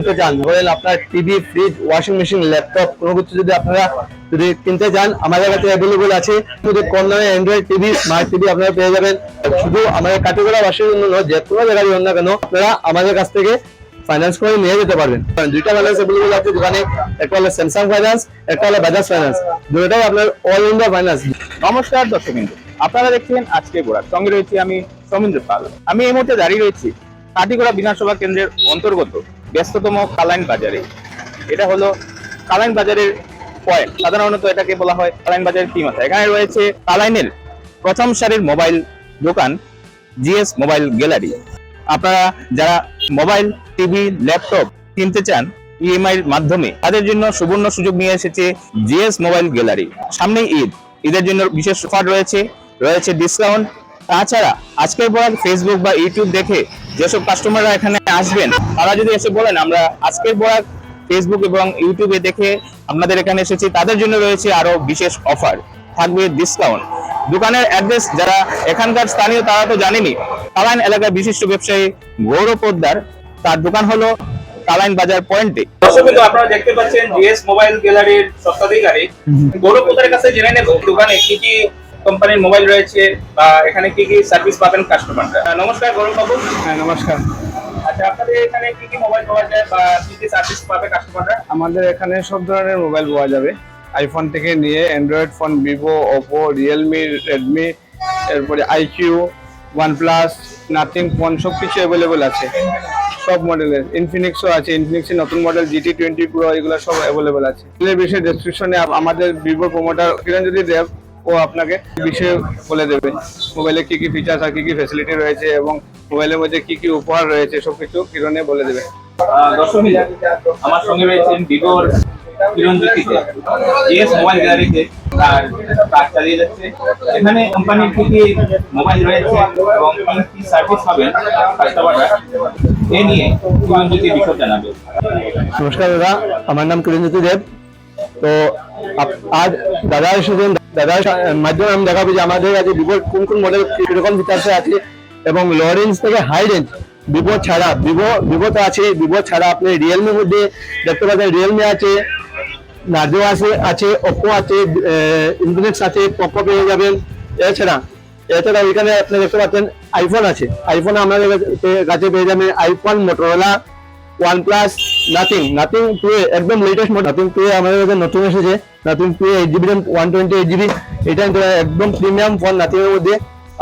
কিনতে চান ধরেন আপনার TV fridge washing machine laptop কোনো কিছু যদি আপনারা যদি কিনতে চান আমাদের কাছে অ্যাভেলেবল আছে। শুধু কম দামে অ্যান্ড্রয়েড টিভি স্মার্ট টিভি আপনারা পেয়ে যাবেন। শুধু আমাদের কাটিগড়া বাসের জন্য নয়, যে কোনো জায়গায় হন না কেন আপনারা আমাদের কাছ থেকে ফাইন্যান্স করে নিয়ে যেতে পারবেন। দুইটা ফাইন্যান্স অ্যাভেলেবল আছে দোকানে একটা হলো স্যামসাং ফাইন্যান্স একটা হলো বাজাজ ফাইন্যান্স দুটোটাই আপনার অল ইন্ডিয়া ফাইন্যান্স নমস্কার দর্শক আপনারা দেখছেন আজকে গোড়া সঙ্গে রয়েছি আমি সৌমিন্দ্র পাল। আমি এই মুহূর্তে দাঁড়িয়ে রয়েছি কাটিগড়া বিধানসভা কেন্দ্রের অন্তর্গত ব্যস্ততম কালাইন বাজারে। এটা হলো কালাইন বাজারের পয়েন্ট। সাধারণত এটাকে বলা হয় কালাইন বাজারের কি মাথা এখানে রয়েছে কালাইনের প্রথম সারির মোবাইল দোকান, জিএস মোবাইল গ্যালারি। আপনারা যারা মোবাইল, টিভি, ল্যাপটপ কিনতে চান ইএমআই এর মাধ্যমে, তাদের জন্য সুবর্ণ সুযোগ নিয়ে এসেছে জিএস মোবাইল গ্যালারি। সামনেই ঈদ। ঈদের জন্য বিশেষ অফার রয়েছে। রয়েছে ডিসকাউন্ট তাছাড়া আজকের পর ফেসবুক বা ইউটিউব দেখে যেসব কাস্টমাররা এখানে আসবেন তারা যদি এসে বলেন আমরা আজকের পর ফেসবুক এবং ইউটিউবে দেখে আপনাদের এখানে এসেছি তাদের জন্য রয়েছে আরও বিশেষ অফার থাকবে ডিসকাউন্ট দোকানের অ্যাড্রেস যারা এখানকার স্থানীয় তারা তো জানেনি কালাইন এলাকার বিশিষ্ট ব্যবসায়ী গৌরব পোদ্দার। তার দোকান হলো কালাইন বাজার পয়েন্টে আপনারা দেখতে পাচ্ছেন জিএস মোবাইল গ্যালারির স্বত্বাধিকারী। গৌরব পোদ্দারের কাছে জেনে নেব দোকানে কি কি কোম্পানির মোবাইল রয়েছে বা এখানে কি কি সার্ভিস পাবেন কাস্টমাররা নমস্কার গৌরব বাবু। হ্যাঁ নমস্কার। আচ্ছা আপনাদের এখানে কি কি মোবাইল পাওয়া যায় বা কি কি সার্ভিস পাবে কাস্টমাররা আমাদের এখানে সব ধরনের মোবাইল পাওয়া যাবে। আইফোন থেকে নিয়ে Android phone Vivo Oppo Realme Redmi এরপরে আইকিউ ওয়ানপ্লাস নাথিং ফোন সব কিছু অ্যাভেলেবল আছে। সব মডেলের ইনফিনিক্সও আছে ইনফিনিক্সের নতুন মডেল জিটি টোয়েন্টি প্রো এগুলো সব অ্যাভেলেবল আছে। বিষয়ে ডেসক্রিপশনে আমাদের ভিভো প্রোমোটার কিরণ যদি দেব ও আপনাকে বিষয়ে বলে দেবে। মোবাইলে কি কি ফিচার্স আর কি কি ফ্যাসিলিটি রয়েছে এবং মোবাইলের মধ্যে কি কি উপহার রয়েছে সব কিছু কিরণে বলে দেবে। আমার সঙ্গে রয়েছেন ভিভোর কিরণজ্যোতিতে। জিএস মোবাইল গ্যালারিতে তার কাজ চালিয়ে যাচ্ছে। এখানে কোম্পানির মোবাইল রয়েছে এবং কি কি সার্ভিস পাবেন কাস্টমাররা এ নিয়ে কিরণজ্যোতি বিশদ জানাবে। নমস্কার দাদা আমার নাম কিরণজ্যোতি দেব। তো আজ দাদা এসেছেন দাদার মাধ্যমে আমি দেখাবো যে আমাদের কাছে ভিভোর কোন কোন মডেল কীরকম ফিচার্স আছে এবং লো রেঞ্জ থেকে হাই রেঞ্জ ভিভো ছাড়া ভিভো ভিভো তো আছে ভিভো ছাড়া আপনি রিয়েলমির মধ্যে দেখতে পাচ্ছেন রিয়েলমি আছে নার্জো আছে আছে ওপো আছে ইনফিনিক্স আছে পপো পেয়ে যাবেন। এছাড়া এছাড়া এখানে আপনি দেখতে পাচ্ছেন আইফোন আছে। আইফোন আমাদের কাছে- পেয়ে যাবেন iPhone Motorola OnePlus Nothing Nothing two একদম লেটেস্ট নাথিং টু আমাদের কাছে নতুন এসেছে। Nothing two eight GB RAM one twenty eight GB এটা একদম প্রিমিয়াম ফোন নাথিং এর মধ্যে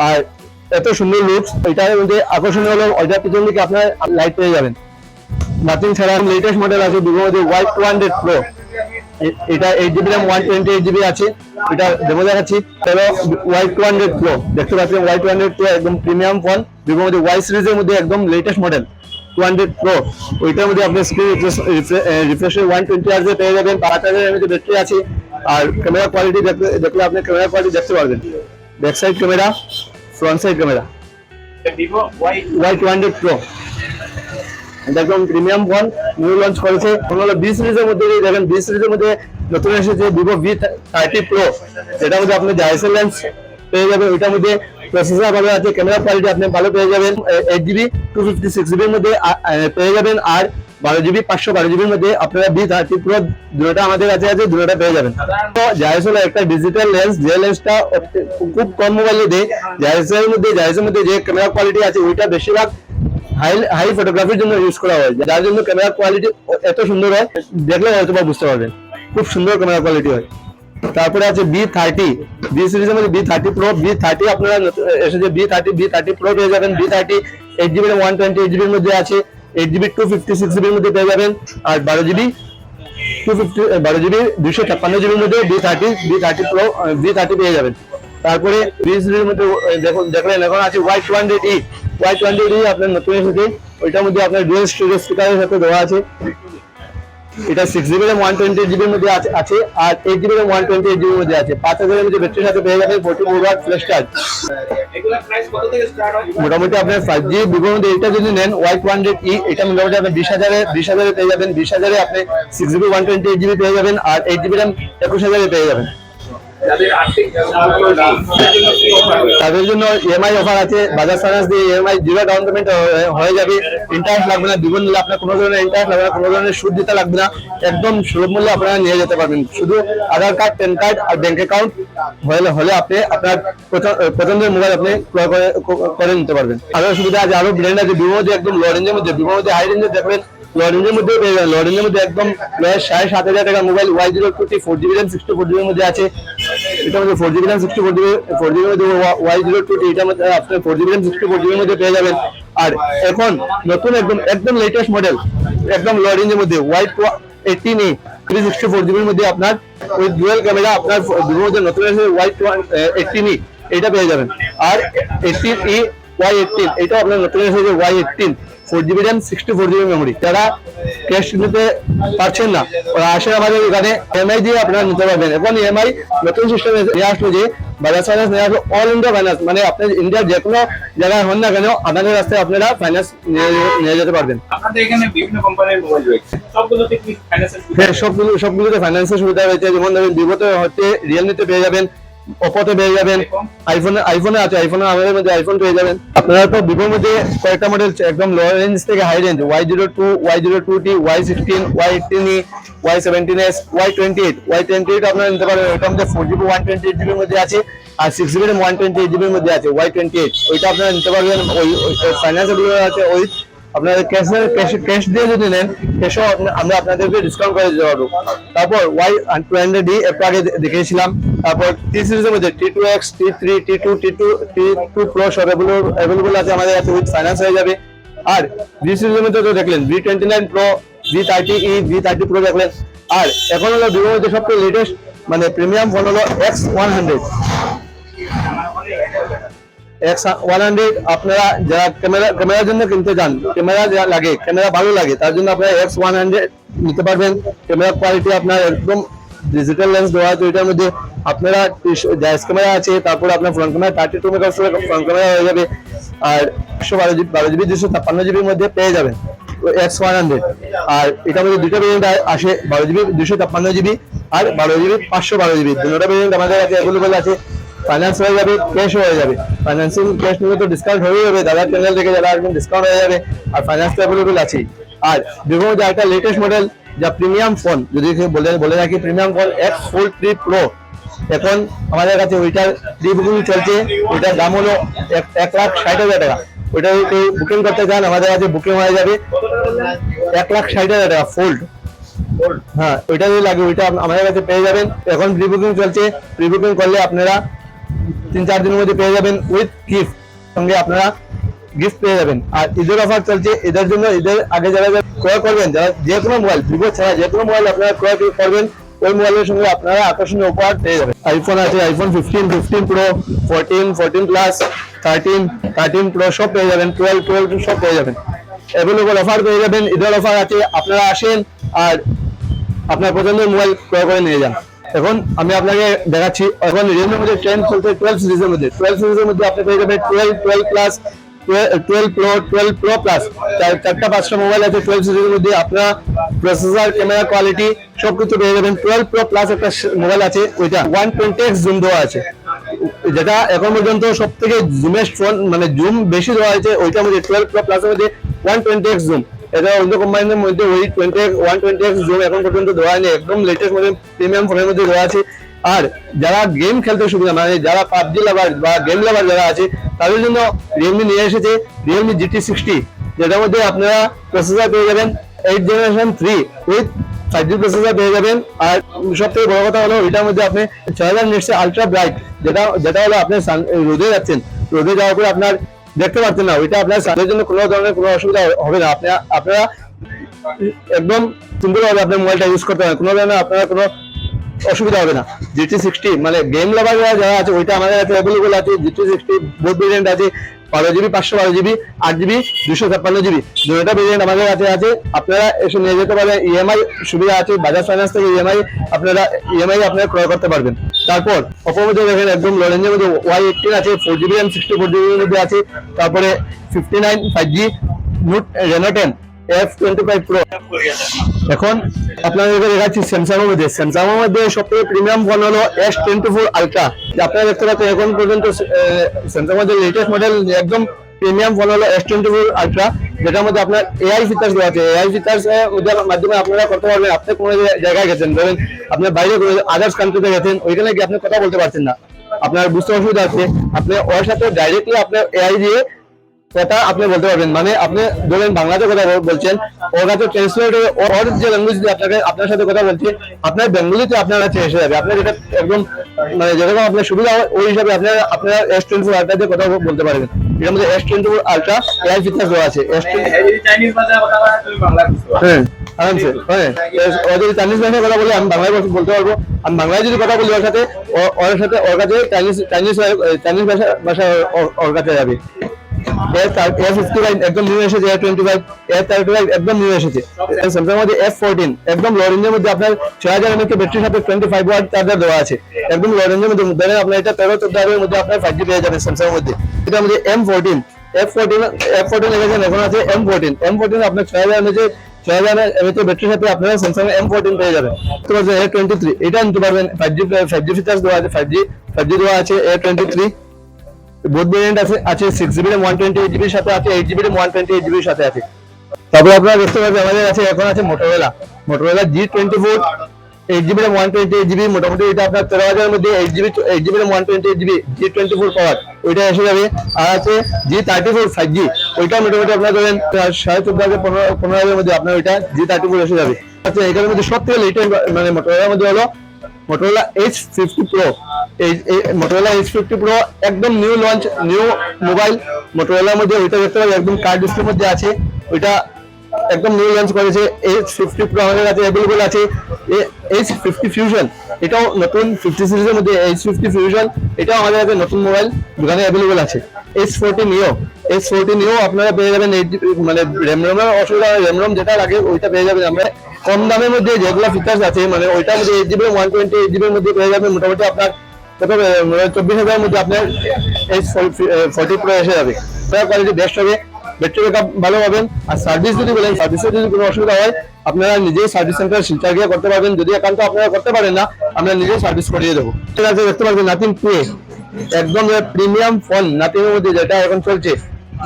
আর এত সুন্দর লুকস এটার মধ্যে আকর্ষণীয় হলো ওইটার পিছন দিকে আপনার লাইট পেয়ে যাবেন। নাথিং ছাড়া লেটেস্ট মডেল আছে ভিভোর মধ্যে ওয়াই টু হান্ড্রেড প্রো এটা eight GB RAM one twenty eight GB আছে। এটা ডেমো দেখাচ্ছি। তাহলে ওয়াই টু হান্ড্রেড প্রো দেখতে পাচ্ছেন ওয়াই টু হান্ড্রেড প্রো একদম প্রিমিয়াম ফোন ভিভোর মধ্যে ওয়াই সিরিজের মধ্যে একদম latest model two hundred pro ওইটার মধ্যে আপনি স্ক্রিন রিফ্রেশের ওয়ান টোয়েন্টি আর্সে পেয়ে যাবেন পাঁচ হাজারের মধ্যে ব্যাটারি আছে আর ক্যামেরা কোয়ালিটি দেখলে আপনি ক্যামেরা কোয়ালিটি দেখতে পারবেন। Back side camera front side camera Y two hundred pro এটা একদম প্রিমিয়াম ফোন নিউ লঞ্চ করেছে। ফোন হলো বি সিরিজের মধ্যে দেখেন বি সিরিজের মধ্যে নতুন এসেছে ভিভো ভি থার্টি প্রো যেটার মধ্যে আপনি ডাইসেল লেন্স পেয়ে যাবেন ওইটার মধ্যে প্রসেসর ভালো আছে ক্যামেরা কোয়ালিটি আপনি ভালো পেয়ে যাবেন eight GB two fifty six জিবির মধ্যে পেয়ে যাবেন আর বারো জিবি পাঁচশো বারো জিবির মধ্যে আপনারা বি থার্টি প্রো আমাদের কাছে আছে পেয়ে যাবেন। তো জাইস হলো একটা ডিজিটাল লেন্স যে লেন্সটা খুব কম মোবাইলে দেয় মধ্যে মধ্যে যে ক্যামেরা কোয়ালিটি আছে, ওইটা বেশিরভাগ হাই হাই ফটোগ্রাফির জন্য ইউজ করা হয়। যার জন্য ক্যামেরা কোয়ালিটি এত সুন্দর হয়, দেখলে হয়তো বা বুঝতে পারবেন। খুব সুন্দর ক্যামেরা কোয়ালিটি হয়। তারপরে আছে বি থার্টি বি সিরিজের মধ্যে V thirty pro V thirty আপনারা এসেছে V thirty V thirty pro পেয়ে যাবেন। V thirty eight GB one twenty eight জিবির মধ্যে আছে। Eight GB two fifty six জিবির মধ্যে পেয়ে যাবেন। আর বারো জিবি টু ফিফটি বারো জিবি দুশো ছাপ্পান্ন জিবির মধ্যে V thirty V thirty pro V thirty পেয়ে যাবেন। তারপরে বি সিরিজের মধ্যে দেখুন, দেখলেন, এখন আছে Y two hundred E Y two hundred E আপনার নতুন এসেছে। ওইটার মধ্যে আপনার ডুয়েল স্টোরেজ স্পিকারের সাথে দেওয়া আছে। এটা six GB RAM one twenty জিবির মধ্যে আছে আর eight GB RAM one twenty eight জিবির মধ্যে আছে। পাঁচ হাজারের মধ্যে ব্যাটারির সাথে পেয়ে যাবেন forty four watt flash charge মোটামুটি আপনার ফাইভ জি ভিভোর মধ্যে এটা যদি নেন ওয়াই টু হান্ড্রেড ই এটা মোটামুটি আপনি বিশ হাজারে বিশ হাজারে পেয়ে যাবেন বিশ হাজারে আপনি six GB one twenty eight GB পেয়ে যাবেন আর এইট জিবি র্যাম একুশ হাজারে পেয়ে যাবেন। তাদের জন্য ইএমআই অফার আছে, বাজাজ ফাইন্যান্স দিয়ে ইএমআই জিরো ডাউন পেমেন্ট হয়ে যাবে। ইন্টারেস্ট লাগবে না, দ্বিগুণ নিলে আপনার কোনো ধরনের ইন্টারেস্ট লাগবে না, কোনো ধরনের সুদ দিতে লাগবে না। একদম সুলভ মূল্যে আপনারা নিয়ে যেতে পারবেন। শুধু আধার কার্ড প্যান কার্ড আর ব্যাংক অ্যাকাউন্ট হলে হলে আপনি আপনার পছন্দ- পছন্দের মোবাইল আপনি ক্রয় করে নিতে পারবেন। আরও সুবিধা আছে আরও ব্র্যান্ড আছে বিভো মধ্যে একদম লো রেঞ্জের মধ্যে বিভো মধ্যে হাই রেঞ্জে দেখবেন লো রেঞ্জের মধ্যে পেয়ে যাবেন লো রেঞ্জের মধ্যে একদম সাড়ে সাত হাজার টাকার mobile Y zero two four GB RAM sixty four জিবির মধ্যে আছে। এটার মধ্যে four GB RAM sixty four GB four জিবির মধ্যে ওয়াই জিরো টু এটার মধ্যে আপনি four GB RAM sixty four জিবির মধ্যে পেয়ে যাবেন। আর এখন নতুন একদম একদম লেটেস্ট মডেল একদম লো রেঞ্জের মধ্যে Y eighteen A three sixty four জিবির মধ্যে আপনার ওই ডুয়েল ক্যামেরা আপনার ভিভোর মধ্যে নতুন এসে ওয়াই এইটিন ই এটা পেয়ে যাবেন। আর এইটিন ই ওয়াই এইটিন এটা আপনার নতুন এসেছে Y eighteen four GB RAM sixty four GB memory যারা ক্যাশ নিতে পারছেন না ওরা আসেন আমাদের এখানে এমআই দিয়ে আপনারা নিতে পারবেন। এখন ইএমআই নতুন সিস্টেমে নিয়ে আসলো যে বাজাজ ফাইন্যান্স নিয়ে আসলো অল ইন্ডিয়া ফাইন্যান্স মানে আপনি ইন্ডিয়ার যে কোনো জায়গায় হন না কেন আপনাদের রাস্তায় আপনারা ফাইন্যান্স নিয়ে যেতে পারবেন। আপনাদের এখানে বিভিন্ন কোম্পানির মোবাইল রয়েছে। সবগুলোতে কি ফাইন্যান্সের সুবিধা হ্যাঁ সবগুলো সবগুলোতে ফাইন্যান্সের সুবিধা রয়েছে। যেমন ধরেন ভিভোতে হচ্ছে রিয়েলমিতে পেয়ে যাবেন ওপোতে পেয়ে যাবেন। আইফোনে আইফোনে আছে আইফোনে আমাদের মধ্যে আইফোন পেয়ে যাবেন। আপনারা তো ভিভোর মধ্যে কয়েকটা মডেল একদম লো রেঞ্জ থেকে high range Y zero two Y zero two T Y sixteen Y eighteen E Y seventeen S Y twenty eight Y twenty eight আপনারা নিতে পারবেন। ওইটার মধ্যে four GB one twenty eight জিবির মধ্যে আছে আর six GB one twenty eight জিবির মধ্যে আছে ওয়াই টোয়েন্টি এইট ওইটা আপনারা নিতে পারবেন। ওই ফাইন্যান্সের আছে ওই আপনাদের ক্যাশ ক্যাশ ক্যাশ দিয়ে যদি নেন ক্যাশও আমরা আপনাদেরকে ডিসকাউন্ট করে দিতে পারব। তারপর ওয়াই টু হান্ড্রেড ডি একটু আগে দেখিয়েছিলাম তারপর টি সিরিজের মধ্যে T two X T three T two T two T two pro সব অ্যাভেলেবল আছে আমাদের কাছে উইথ ফাইন্যান্স হয়ে যাবে। আর ভি সিরিজের মধ্যে তো দেখলেন V twenty nine pro V thirty E V thirty pro দেখলেন। আর এখন হলো ভিভোর মধ্যে সবচেয়ে লেটেস্ট মানে প্রিমিয়াম ফোন হলো X one hundred one hundred আপনারা যারা ক্যামেরা ক্যামেরার জন্য কিনতে যান ক্যামেরা যা লাগে ক্যামেরা ভালো লাগে, তার জন্য আপনারা এক্স ওয়ান হান্ড্রেড নিতে পারবেন। ক্যামেরা কোয়ালিটি আপনার একদম ডিজিটাল লেন্স দেওয়া আছে ওইটার মধ্যে আপনারা জাইস ক্যামেরা আছে, তারপর আপনার front camera thirty two megapixel front camera হয়ে যাবে। আর একশো বারো জিবি বারো জিবি, দুশো ছাপ্পান্ন জিবির মধ্যে পেয়ে যাবেন। এক্স ওয়ান হান্ড্রেড আর এটার মধ্যে দুটো ভেরিয়েন্ট আসে, বারো জিবি, দুশো ছাপ্পান্ন জিবি আর বারো জিবি, পাঁচশো বারো জিবি। দুটো ভেরিয়েন্ট আমাদের কাছে অ্যাভেলেবল আছে। ফাইন্যান্স হয়ে যাবে ক্যাশ হয়ে যাবে। ফাইন্যান্সিং ক্যাশ নিলে তো ডিসকাউন্ট হয়ে যাবে, দাদার চ্যানেল থেকে যারা আসবেন ডিসকাউন্ট হয়ে যাবে, আর ফাইন্যান্স তো অ্যাভেলেবল আছে আর বিভিন্ন যে একটা লেটেস্ট মডেল যা প্রিমিয়াম ফোন যদি বলে বলে রাখি premium phone X four three pro এখন আমাদের কাছে ওইটার প্রি বুকিং চলছে, ওইটার দাম হলো এক- লাখ ষাট হাজার টাকা। ওইটা যদি বুকিং করতে চান, আমাদের কাছে বুকিং হয়ে যাবে এক লাখ ষাট হাজার টাকা ফোল্ড হ্যাঁ ওইটা যদি লাগে, ওইটা আমাদের কাছে পেয়ে যাবেন। এখন প্রি বুকিং চলছে প্রি বুকিং করলে আপনারা তিন চার দিনের মধ্যে পেয়ে যাবেন উইথ গিফট সঙ্গে আপনারা গিফট পেয়ে যাবেন। আর ঈদের অফার চলছে ঈদের জন্য ঈদের আগে যারা ক্রয় করবেন, যারা যে কোনো মোবাইল ভিভো ছাড়া যে কোনো মোবাইল আপনারা ক্রয় করবেন, ওই মোবাইলের সঙ্গে আপনারা আকর্ষণীয় উপহার পেয়ে যাবেন। আইফোন আছে iPhone fifteen fifteen pro fourteen fourteen plus thirteen thirteen pro সব পেয়ে যাবেন টুয়েলভ টুয়েলভ সব পেয়ে যাবেন। অ্যাভেলেবল অফার পেয়ে যাবেন, ঈদের অফার আছে, আপনারা আসেন আর আপনার পছন্দের মোবাইল ক্রয় করে নিয়ে যান। এখন আমি আপনাকে দেখাচ্ছি, এখন রিয়েলমির মধ্যে ট্রেন্ড চলছে টুয়েলভ সিরিজের মধ্যে। টুয়েলভ সিরিজের মধ্যে আপনি পেয়ে যাবেন twelve twelve plus twelve pro twelve pro plus চারটা পাঁচটা মোবাইল আছে টুয়েলভ সিরিজের মধ্যে। আপনার প্রসেসর ক্যামেরা কোয়ালিটি সব কিছু পেয়ে যাবেন। টুয়েলভ প্রো প্লাস একটা মোবাইল আছে, ওইটা। ওয়ান টোয়েন্টি এক্স জুম দেওয়া আছে। যেটা এখন পর্যন্ত সব থেকে জুমেস্ট ফোন মানে জুম বেশি দেওয়া হয়েছে, ওইটার মধ্যে টুয়েলভ প্রো প্লাসের মধ্যে ওয়ান টোয়েন্টি এক্স জুম এটা অন্য কোম্পানির মধ্যে ওই twenty one twenty X zoom এখন পর্যন্ত দেওয়া হয়নি। একদম লেটেস্ট মধ্যে প্রিমিয়াম ফোনের মধ্যে দেওয়া আছে। আর যারা গেম খেলতে সুবিধা মানে যারা পাবজি লাভার বা গেম লাভার যারা আছে, তাদের জন্য রিয়েলমি নিয়ে এসেছে রিয়েলমি জিটি সিক্সটি যেটার মধ্যে আপনারা প্রসেসর পেয়ে যাবেন eight generation three with five G processor পেয়ে যাবেন। আর সব থেকে বড় কথা হলো, এটার মধ্যে আপনি ছয় হাজার নিটসে আলট্রা ব্রাইট যেটা যেটা হলো আপনি রোদে যাচ্ছেন। রোদে যাওয়ার পরে আপনার দেখতে পারতেন না, ওইটা আপনার সানের জন্য কোনো ধরনের কোনো অসুবিধা হবে না। আপনি আপনারা একদম সুন্দরভাবে আপনার মোবাইলটা ইউজ করতে পারেন, কোনো ধরনের আপনারা কোনো অসুবিধা হবে না। জিটি সিক্সটি মানে গেম লাভার যারা আছে, ওইটা আমাদের কাছে অ্যাভেলেবল আছে জিটি সিক্সটি বোধ ভেরিয়েন্ট আছে। বারো জিবি, পাঁচশো বারো জিবি, আট জিবি, দুশো ছাপ্পান্ন জিবি। দুটা ভেরিয়েন্ট আমাদের কাছে আছে। আপনারা এসে নিয়ে যেতে পারেন। ইএমআই সুবিধা আছে। বাজাজ ফাইন্যান্স থেকে ইএমআই আপনারা ইএমআই আপনারা ক্রয় করতে পারবেন। তারপর অপর মধ্যে দেখেন একদম লরেঞ্জের মধ্যে ওয়াই এইটিন আছে four GB and sixty four জিবির মধ্যে আছে। তারপরে fifty nine five G note Reno ten F twenty five pro এখন আপনাদেরকে দেখাচ্ছি স্যামসাং মধ্যে। স্যামসাং এর মধ্যে সবথেকে প্রিমিয়াম ফোন হলো এস টোয়েন্টি ফোর আলট্রা আপনারা দেখতে পাচ্ছেন, এখন পর্যন্ত স্যামসাং এর লেটেস্ট মডেল একদম প্রিমিয়াম ফোন হলো এস টোয়েন্টি ফোর আলট্রা যেটার মধ্যে আপনার এআই ফিচার্স দেওয়া আছে। এআই ফিচার্স মাধ্যমে আপনারা করতে পারবেন, আপনি কোনো জায়গায় গেছেন, ধরেন আপনার বাইরে আদার্স কান্ট্রিতে গেছেন, ওইখানে গিয়ে আপনি কথা বলতে পারছেন না। আপনার বুঝতে অসুবিধা আছে আপনি ওর সাথে ডাইরেক্টলি আপনার এআই দিয়ে কথা আপনি বলতে পারবেন। মানে আপনি ধরেন বাংলাতে কথা বলছেন ওর কাছে ট্রান্সলেট ওর যে ল্যাঙ্গুয়েজ আপনাকে আপনার সাথে কথা বলছে আপনার বেঙ্গলিতে আপনার কাছে এসে যাবে। আপনার যেটা একদম মানে যেরকম আপনার সুবিধা হয় ওই হিসাবে আপনার আপনার এস টোয়েন্টি ফোর আলট্রা দিয়ে কথা বলতে পারবেন। এর মধ্যে S twenty four ultra AI features দেওয়া আছে। এস হ্যাঁ আরামসে হ্যাঁ। ও যদি চাইনিজ ভাষায় কথা বলে আমি বাংলায় বলতে- বলতে পারব। আমি বাংলায় যদি কথা বলি ওর সাথে ওর সাথে ওর কাছে চাইনিজ চাইনিজ চাইনিজ ভাষা ভাষা ওর- ওর কাছে যাবে। এর এর ফিফটি ফাইভ একদম নিউ এসেছে এর টোয়েন্টি ফাইভ এর থার্টি ফাইভ একদম নিউ এসেছে। স্যামসাং মধ্যে এফ ফোরটিন একদম লো রেঞ্জের মধ্যে আপনার ছয় হাজার এমএচ ব্যাটারির সাথে টোয়েন্টি ফাইভ ওয়াট চার্জার দেওয়া আছে। একদম লো রেঞ্জের মধ্যে ধরেন আপনার এটা তেরো চোদ্দ হাজারের মধ্যে আপনার ফাইভ জি পেয়ে যাবেন স্যামসাং মধ্যে। এটার মধ্যে M fourteen F fourteen F fourteen লেগেছেন এখন আছে এম ফোরটিন এম ফোরটিন আপনার ছয় হাজার এমএচ ছয় হাজার এমএচ ব্যাটারির সাথে আপনারা স্যামসাং এম ফোরটিন পেয়ে যাবেন। এ টোয়েন্টি থ্রি এটা নিতে পারবেন five G five G features দেওয়া আছে ফাইভ জি ফাইভ জি দেওয়া আছে A twenty three both variant আছে আছে six GB one twenty eight জিবির সাথে আছে eight GB RAM one twenty eight জিবির সাথে আছে। তারপরে আপনারা দেখতে পাচ্ছেন, আমাদের কাছে এখন আছে Motorola Motorola G twenty four eight GB one twenty eight GB মোটামুটি এটা আপনার তেরো হাজারের মধ্যে eight GB eight GB one twenty eight GB G twenty four power. ওইটা এসে যাবে। আর আছে G thirty four five G ওইটা মোটামুটি আপনার ধরেন সাড়ে চোদ্দ হাজার, পনেরো পনেরো হাজারের মধ্যে আপনার ওইটা জি থার্টি ফোর এসে যাবে। আচ্ছা এখানের মধ্যে সব থেকে লেটেস্ট মানে মোটোরোলার মধ্যে হলো মোটোরোলা এইচ ফিফটি প্রো এই মোটোরোলা এইচ ফিফটি প্রো একদম নিউ লঞ্চ নিউ মোবাইল মোটোরোলার মধ্যে ওইটা দেখতে পাবেন একদম কার্ড ডিসপ্লের মধ্যে আছে। ওইটা একদম নিউ লঞ্চ করেছে এইচ ফিফটি প্রো আমাদের কাছে অ্যাভেলেবল আছে। এইচ ফিফটি ফিউশন এটাও নতুন ফিফটি সিরিজের মধ্যে এইচ ফিফটি ফিউশন এটাও আমাদের কাছে নতুন মোবাইল দোকানে অ্যাভেলেবল আছে। H forty neo H forty neo আপনারা পেয়ে যাবেন এইট মানে র্যাম রোমের অসুবিধা র্যাম রোম যেটা লাগে ওইটা পেয়ে যাবেন আমরা। কম দামের মধ্যে যেগুলো ফিচার্স আছে মানে ওইটার মধ্যে eight GB one twenty eight জিবির মধ্যে পেয়ে যাবেন। মোটামুটি আপনার মানে চব্বিশ হাজারের মধ্যে আপনার এই ফর্টি প্রো এসে যাবে। কোয়ালিটি বেস্ট হবে। ব্যাটারি ব্যাকআপ ভালো পাবেন। আর সার্ভিস যদি বলেন সার্ভিসের যদি কোনো অসুবিধা হয়, আপনারা নিজেই সার্ভিস সেন্টার শিলচর গিয়ে করতে পারবেন। যদি একান্ত আপনারা করতে পারেন না, আমরা নিজেই সার্ভিস করিয়ে দেবো। ঠিক আছে, দেখতে পারবেন নাতিন পে একদম প্রিমিয়াম ফোন নাতিনের মধ্যে যেটা এখন চলছে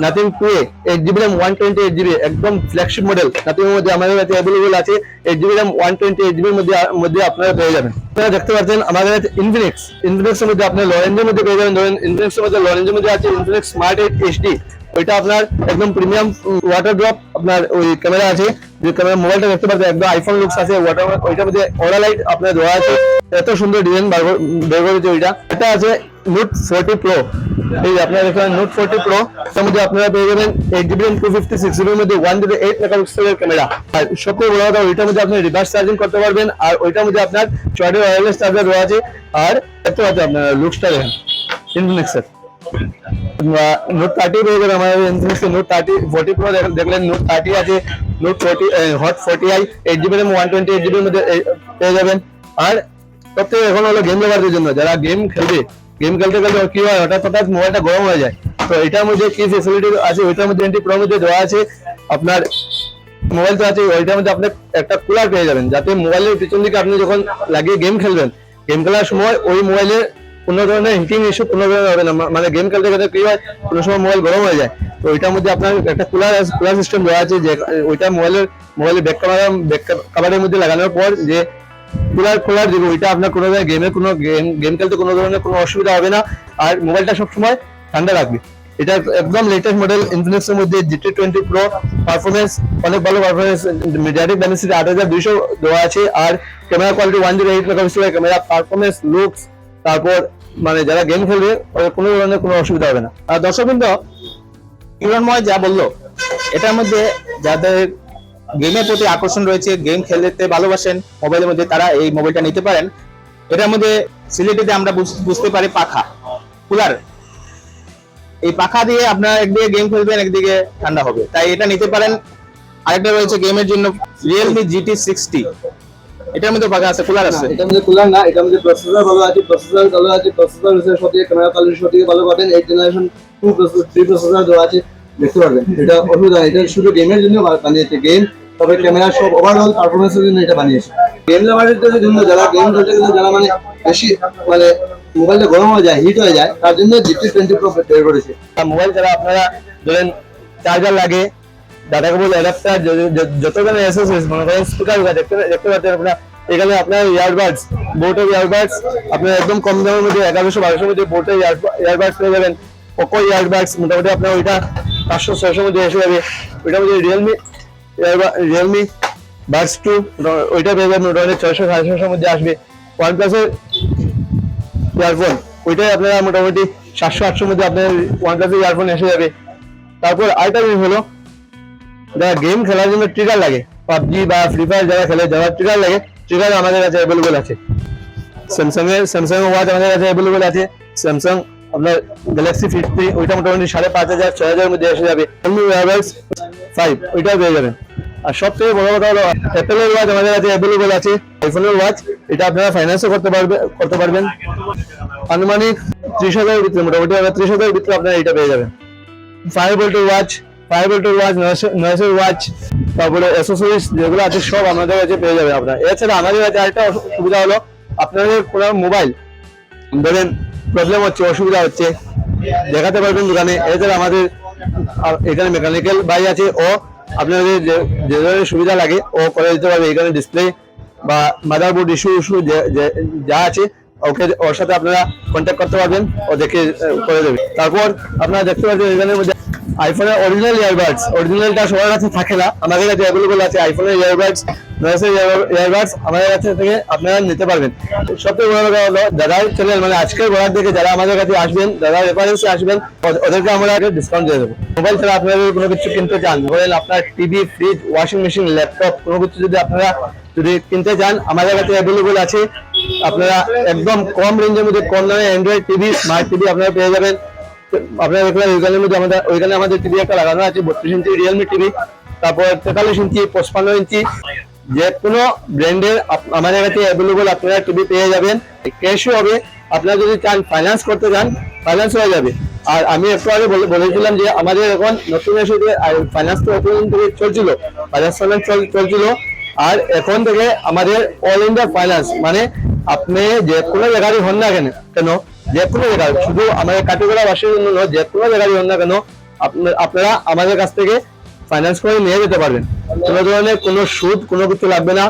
Nothing two eight GB RAM one twenty eight GB একদম ফ্ল্যাগশিপ মডেল নাথিং মধ্যে আমাদের কাছে অ্যাভেলেবল আছে eight GB RAM one twenty eight জিবির মধ্যে মধ্যে আপনারা পেয়ে যাবেন। আপনারা দেখতে পাচ্ছেন, আমাদের কাছে ইনফিনিক্স ইনফিনিক্সের মধ্যে আপনার লরেঞ্জের মধ্যে পেয়ে যাবেন। ধরেন ইনফিনিক্সের মধ্যে লরেঞ্জের মধ্যে আছে ইনফিনিক্স স্মার্ট এইট এইচডি ওইটা আপনার একদম প্রিমিয়াম ওয়াটার ড্রপ আপনার ওই ক্যামেরা আছে। যে ক্যামেরা মোবাইলটা দেখতে পাচ্ছেন একদম আইফোন লুকস আছে ওয়াটার ওইটার মধ্যে ওরা লাইট আপনার দেওয়া আছে। এত সুন্দর ডিজাইন বের করেছে ওইটা। এটা আছে নোট ফোরটি প্রো এই আপনার দেখেন নোট ফোরটি প্রো তার মধ্যে আপনারা পেয়ে যাবেন eight GB two fifty six জিবির মধ্যে ওয়ান জিবি এইট মেগাপিক্সেলের ক্যামেরা আর সবথেকে বড় কথা, ওইটার মধ্যে আপনি রিভার্স চার্জিং করতে পারবেন, আর ওইটার মধ্যে আপনার চয়ের ওয়্যারলেস চার্জার দেওয়া আছে। আর এত আছে আপনার লুকসটা দেখেন। ইনফিনিক্সের নোট থার্টি পেয়ে যাবেন আমাদের নোট থার্টি ফোর্টি প্রো দেখলেন নোট থার্টি আছে note forty hot forty i eight GB RAM one twenty eight জিবির মধ্যে পেয়ে যাবেন। আর সবথেকে এখন হলো গেম লাভারদের জন্য, যারা গেম খেলবে গেম খেলতে খেলতে কি হয়, হঠাৎ হঠাৎ মোবাইলটা গরম হয়ে যায়। তো এটার মধ্যে কি ফেসিলিটি আছে, ওইটার মধ্যে এন্টি প্রো মধ্যে দেওয়া আছে, আপনার মোবাইল তো আছে, ওইটার মধ্যে আপনি একটা কুলার পেয়ে যাবেন, যাতে মোবাইলের পিছন দিকে আপনি যখন লাগিয়ে গেম খেলবেন গেম খেলার সময় ওই মোবাইলে কোনো ধরনের হিটিং ইস্যু কোনো ধরনের হবে না। মানে গেম খেলতে খেলতে কি হয়, কোনো সময় মোবাইল গরম হয়ে যায়। তো ওইটার মধ্যে আপনার একটা কুলার কুলার সিস্টেম দেওয়া আছে যে, ওইটা মোবাইলের মোবাইলের ব্যাক ক্যামেরা ব্যাক কাভারের মধ্যে লাগানোর পর যে কুলার খোলার দিবে, ওইটা আপনার কোনো ধরনের গেমের কোনো গেম গেম খেলতে কোনো ধরনের কোনো অসুবিধা হবে না। আর মোবাইলটা সবসময় ঠান্ডা রাখবে। এটা একদম লেটেস্ট মডেল ইনফিনিক্স এর মধ্যে জিটি টোয়েন্টি প্রো পারফরমেন্স অনেক ভালো পারফরমেন্স মিডিয়াটিক ডাইমেনসিটি আট হাজার দুইশো দেওয়া আছে। আর camera quality one zero eight মেগাপিক্সেলের ক্যামেরা পারফরমেন্স লুকস তারপর মানে যারা গেম খেলবে ওদের কোনো ধরনের কোনো অসুবিধা হবে না। আর দর্শকবৃন্দ কিরণময় যা বলল, এটার মধ্যে যাদের গেমের প্রতি আকর্ষণ রয়েছে গেম খেলতে ভালোবাসেন মোবাইলের মধ্যে তারা এই মোবাইলটা নিতে পারেন। এটার মধ্যে সিলেটিতে আমরা বুঝ- বুঝতে পারি পাখা, কুলার। এই পাখা দিয়ে আপনার একদিকে গেম খেলবেন, একদিকে ঠান্ডা হবে। তাই এটা নিতে পারেন। আরেকটা রয়েছে গেমের জন্য রিয়েলমি জিটি সিক্সটি এটার মধ্যে পাখা আছে কুলার আছে। এটার মধ্যে কুলার না এটার মধ্যে প্রসেসর ভালো আছে প্রসেসর ভালো আছে প্রসেসর হিসেবে সত্যি ক্যামেরা কোয়ালিটি সত্যি ভালো পাবেন eight generation two three processor দেওয়া আছে দেখতে পারবেন। এটা অসুবিধা এটা শুধু গেমের জন্য বানিয়েছে গেম তবে ক্যামেরা সব ওভারঅল পারফরমেন্সের জন্য এটা বানিয়েছে। গেম লাভারদের জন্য যারা গেম খেলতে গেলে যারা মানে বেশি মানে মোবাইলটা গরম হয়ে যায় হিট হয়ে যায় তার জন্য জিটি টোয়েন্টি প্রো বের করেছে। আর মোবাইল ছাড়া আপনারা ধরেন চার্জার লাগে ডাটা কেবল অ্যাডাপ্টার যতখানে এসএসএস মনে করেন স্পিকার দেখতে দেখতে পাচ্ছেন আপনারা এখানে আপনার ইয়ারবাডস বোটের ইয়ারবাডস আপনার একদম কম দামের মধ্যে, এগারোশো, বারোশোর মধ্যে বোটের ইয়ারবাডস পেয়ে যাবেন। পোকো ইয়ারবাডস মোটামুটি আপনার ওইটা পাঁচশো, ছয়শোর মধ্যে এসে যাবে। ওইটার মধ্যে রিয়েলমি রিয়েলমি বাডস টু ওইটা পেয়ে যাবেন, মোটামুটি ছয়শো, সাড়ে ছয়শোর মধ্যে আসবে। ওয়ান প্লাসের ইয়ারফোন ওইটাই আপনারা মোটামুটি সাতশো, আটশোর মধ্যে আপনার ওয়ান প্লাসের ইয়ারফোন এসে যাবে। তারপর আরেকটা জিনিস হলো যারা গেম খেলার জন্য ট্রিগার লাগে। পাবজি বা ফ্রি ফায়ার যারা খেলে, যারা ট্রিগার লাগে ট্রিগার আমাদের কাছে অ্যাভেলেবল আছে। স্যামসাং এর স্যামসাং ওয়াচ আমাদের কাছে অ্যাভেলেবল আছে। স্যামসাং আপনার গ্যালাক্সি ফিফটি ওইটা মোটামুটি সাড়ে পাঁচ হাজার, ছয় হাজারের মধ্যে এসে যাবে। ফাইভ ওইটাও পেয়ে যাবেন। আর সব থেকে বড় কথা হলো অ্যাপেলের ওয়াচ আমাদের কাছে অ্যাভেলেবল আছে। আইফোনের ওয়াচ এটা আপনারা ফাইন্যান্সও করতে পারবে, করতে পারবেন। আনুমানিক ত্রিশ হাজারের ভিতরে, মোটামুটি ত্রিশ হাজারের ভিতরে আপনারা এটা পেয়ে যাবেন। ফাইভ ভোল্টের ওয়াচ ফাইভ ভোল্টের ওয়াচ নয়েসের ওয়াচ তারপরে অ্যাসেসরিজ যেগুলো আছে সব আমাদের কাছে পেয়ে যাবে আপনার। এছাড়া আমাদের কাছে আরেকটা সুবিধা হলো, আপনাদের কোনো মোবাইল ধরেন প্রবলেম হচ্ছে, অসুবিধা হচ্ছে, দেখাতে পারবেন দোকানে। এছাড়া আমাদের এখানে মেকানিক্যাল বাই আছে, ও আপনাদের যে ধরনের সুবিধা লাগে, ও করে দিতে পারবে। এখানে ডিসপ্লে বা মাদারবোর্ড ইস্যু ইস্যু যা আছে, ওকে, ওর সাথে আপনারা কন্ট্যাক্ট করতে পারবেন, ও দেখে করে দেবে। তারপর আপনারা দেখতে পাচ্ছেন এখানের মধ্যে আইফোনের অরিজিনাল ইয়ারবাডস অরিজিনালটা সবার কাছে থাকে না। আমাদের কাছে অ্যাভেলেবল আছে আইফোনের ইয়ারবাডস নয়েসের ইয়ারবাডস আমাদের কাছে থেকে আপনারা নিতে পারবেন। সবথেকে বড় কথা হলো দাদার চ্যানেল মানে আজকের বলার দেখে যারা আমাদের কাছে আসবেন যারা রেফারেন্সে আসবেন, ওদেরকে আমরা একটা ডিসকাউন্ট দিয়ে দেবো। মোবাইল ছাড়া আপনারা কোনো কিছু কিনতে চান, ধরেন আপনার TV fridge washing machine laptop কোনো কিছু যদি আপনারা যদি কিনতে চান, আমাদের কাছে অ্যাভেলেবল আছে। আপনারা একদম কম রেঞ্জের মধ্যে কম দামে অ্যান্ড্রয়েড টিভি স্মার্ট টিভি আপনারা পেয়ে যাবেন। আপনারা দেখলেন ওইখানের মধ্যে আমাদের ওইখানে আমাদের টিভি একটা লাগানো আছে, বত্রিশ ইঞ্চি রিয়েলমি টিভি তারপর তেতাল্লিশ ইঞ্চি, পঁচপান্ন ইঞ্চি, যে কোনো ব্র্যান্ডের আমাদের কাছে অ্যাভেলেবল আপনারা টিভি পেয়ে যাবেন। ক্যাশও হবে। আপনারা যদি চান ফাইন্যান্স করতে চান ফাইন্যান্স হয়ে যাবে। আর আমি একটু আগে বলে- বলেছিলাম যে আমাদের এখন নতুন এসে যে ফাইন্যান্স তো এতদিন থেকে চলছিল ফাইন্যান্স চল- চলছিল। আর এখন থেকে আমাদের অল ইন্ডিয়া ফাইন্যান্স মানে আপনি যে কোনো জায়গারই হন না কেন কেন? যে কোনো জায়গায়, শুধু আমাদের কাটিগড়া বাসীর জন্য নয় যে কোনো জায়গারই হন না কেন আপনারা আমাদের কাছ থেকে ফাইন্যান্স করে নিয়ে যেতে পারবেন। কোনো ধরনের কোনো সুদ, কোনো কিছু লাগবে না।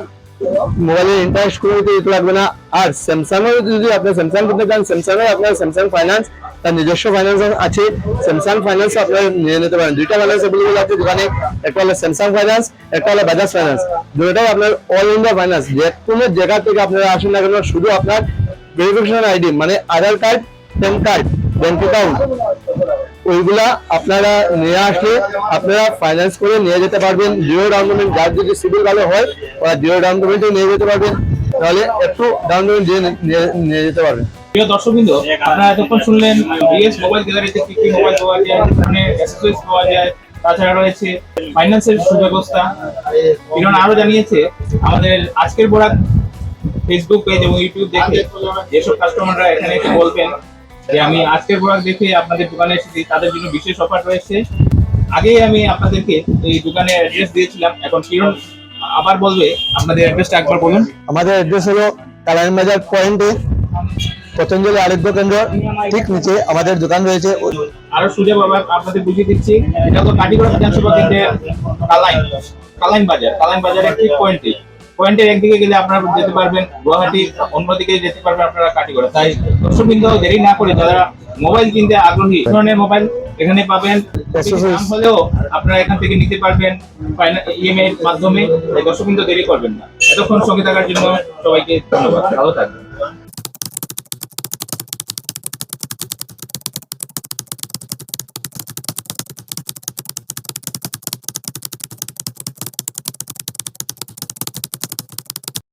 মোবাইলের ইন্টারেস্ট কোনো কিছু দিতে লাগবে না। আর স্যামসাং এর যদি আপনি স্যামসাং কিনতে চান স্যামসাং এর আপনার স্যামসাং ফাইন্যান্স তার নিজস্ব ফাইন্যান্স আছে। স্যামসাং ফাইন্যান্স আপনারা নিয়ে নিতে পারেন। দুইটা ফাইন্যান্স অ্যাভেলেবল আছে দোকানে একটা হলো স্যামসাং ফাইন্যান্স একটা হলো বাজাজ ফাইন্যান্স দুটোটাই আপনার অল ইন্ডিয়া ফাইন্যান্স যে কোনো জায়গা থেকে আপনারা আসেন না কেন, শুধু আপনার ভেরিফিকেশন আইডি মানে Aadhaar card PAN card bank account ওইগুলা আপনারা নিয়ে আসলে আপনারা ফাইন্যান্স করে নিয়ে যেতে পারবেন। জিরো ডাউন পেমেন্ট যার যদি সিভিল ভালো হয়, ওরা জিরো ডাউন পেমেন্টে নিয়ে যেতে পারবেন। তাহলে একটু ডাউন পেমেন্ট দিয়ে নিয়ে- যেতে পারবেন। প্রিয় দর্শকবৃন্দ, আপনারা এতক্ষণ শুনলেন বিএস মোবাইল গ্যালারিতে কি কি মোবাইল পাওয়া যায়, এখানে অ্যাক্সেসরিজ পাওয়া যায়, তাছাড়া রয়েছে ফাইন্যান্সের সুব্যবস্থা। কিরণ আরও জানিয়েছে, আমাদের আজকের বোরাক ফেসবুক পেজ এবং ইউটিউব দেখে যেসব কাস্টমাররা এখানে এসে বলবেন যে আমি আজকের বোরাক দেখে আপনাদের দোকানে এসেছি তাদের জন্য বিশেষ অফার রয়েছে। আগেই আমি আপনাদেরকে এই দোকানের অ্যাড্রেস দিয়েছিলাম এখন কিরণ আবার বলবে আপনাদের অ্যাড্রেসটা একবার বলুন। আমাদের অ্যাড্রেস হলো কালাইন বাজার পয়েন্টে পতঞ্জলি আরোগ্য কেন্দ্র ঠিক নিচে আমাদের দোকান রয়েছে। আরও সুযোগ আপনাদের বুঝিয়ে দিচ্ছি। এটা হলো কাটিগড়া বিধানসভা কেন্দ্রের কালাইন কালাইন বাজার কালাইন বাজারের ঠিক পয়েন্টে। পয়েন্টের একদিকে গেলে আপনারা যেতে পারবেন গুয়াহাটি অন্যদিকে যেতে পারবেন আপনারা কাটিগড়া। তাই দর্শকবৃন্দ দেরি না করে যারা মোবাইল কিনতে আগ্রহী ধরনের মোবাইল এখানে পাবেন। হলেও আপনারা এখান থেকে নিতে পারবেন ইএমআই এর মাধ্যমে। দর্শকবৃন্দ দেরি করবেন না। এতক্ষণ সঙ্গে থাকার জন্য সবাইকে ধন্যবাদ। ভালো থাকবেন।